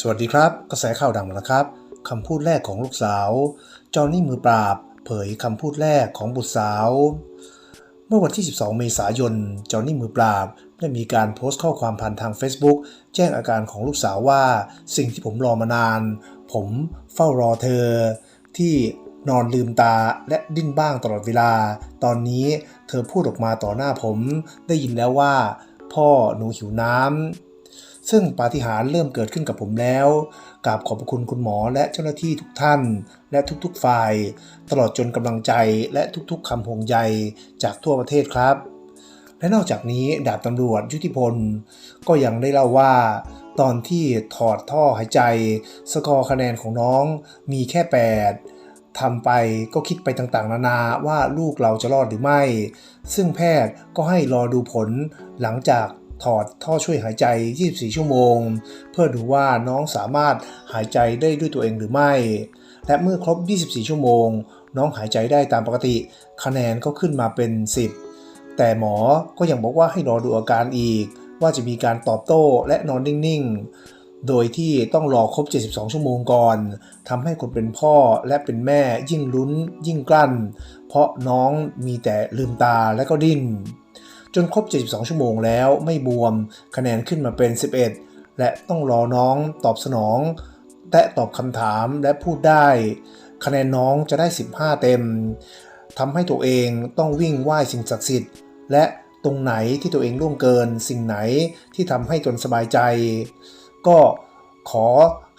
สวัสดีครับ กระแสข่าวดังมาแล้วครับคำพูดแรกของลูกสาว จอห์นนี่มือปราบ เผยคำพูดแรกของบุตรสาว เมื่อวันที่ 12 เมษายน จอห์นนี่มือปราบ ได้มีการโพสต์ข้อความผ่านทาง Facebook แจ้งอาการของลูกสาวว่า สิ่งที่ผมรอมานาน ผมเฝ้ารอเธอ ที่นอนลืมตาและดิ้นบ้างตลอดเวลา ตอนนี้เธอพูดออกมาต่อหน้าผม ได้ยินแล้วว่า พ่อหนูหิวน้ำ ซึ่งปาฏิหาริย์เริ่มเกิดขึ้นกับผมแล้วกราบขอบพระคุณคุณหมอและเจ้าหน้าที่ทุกท่าน และทุกๆฝ่าย ตลอดจนกำลังใจและทุกๆคำห่วงใยจากทั่วประเทศครับ และนอกจากนี้ดาบตำรวจยุทธิพล ก็ยังได้เล่าว่า ตอนที่ถอดท่อหายใจ สกอร์คะแนนของน้องมีแค่ 8ทำไปก็คิดไปต่างๆ นานาว่าลูกเราจะรอดหรือไม่ ซึ่งแพทย์ก็ให้รอดูผลหลังจาก ถอดท่อช่วยหายใจ 24 ชั่วโมง เพื่อดูว่าน้องสามารถหายใจได้ด้วยตัวเองหรือไม่ และเมื่อครบ 24 ชั่วโมง น้องหายใจได้ตามปกติ คะแนนก็ขึ้นมาเป็น 10 แต่หมอก็ยังบอกว่าให้รอดูอาการอีก ว่าจะมีการตอบโต้และนอนนิ่งๆ โดยที่ต้องรอครบ 72 ชั่วโมงก่อนทำให้คนเป็นพ่อและเป็นแม่ยิ่งลุ้นยิ่งกลั้น เพราะน้องมีแต่ลืมตาและก็ดิ้น จนครบ 72 ชั่วโมงแล้วไม่บวม คะแนนขึ้นมาเป็น 11 และต้องรอน้องตอบสนอง และตอบคำถามและพูดได้ คะแนนน้องจะได้ 15 เต็มทำให้ตัวเองต้องวิ่งไหว้สิ่งศักดิ์สิทธิ์ และตรงไหนที่ตัวเองล่วงเกิน สิ่งไหนที่ทำให้ตนสบายใจ ก็ขอ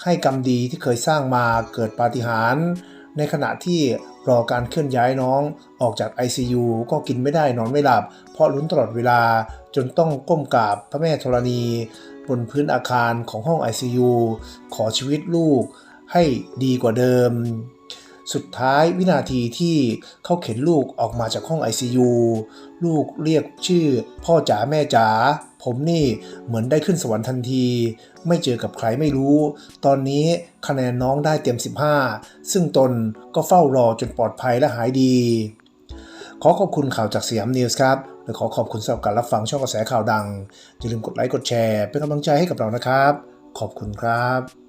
ให้กรรมดีที่เคยสร้างมาเกิดปาฏิหาริย์ในขณะที่ รอการเคลื่อนย้ายน้องออกจาก ICU ก็กินไม่ได้นอนไม่หลับ เพราะลุ้นตลอดเวลาจนต้องก้มกราบพระแม่ธรณี บนพื้นอาคารของห้อง ICU ขอชีวิตลูกให้ดีกว่าเดิม สุดท้ายวินาทีที่เขาเข็นลูกออกมาจากห้อง ICU ลูกเรียกชื่อ พ่อจ๋าแม่จ๋าผมนี่เหมือนได้ขึ้นสวรรค์ทันที ไม่เจอกับใครไม่รู้ ตอนนี้คะแนนน้องได้เต็ม 15 ซึ่งตนก็เฝ้ารอจนปลอดภัยและหายดี ขอขอบคุณข่าวจากสยามนิวส์ครับและขอขอบคุณสำหรับการรับฟังช่องกระแสข่าวดัง อย่าลืมกดไลค์กดแชร์ เป็นกำลังใจให้กับเรานะครับ ขอบคุณครับ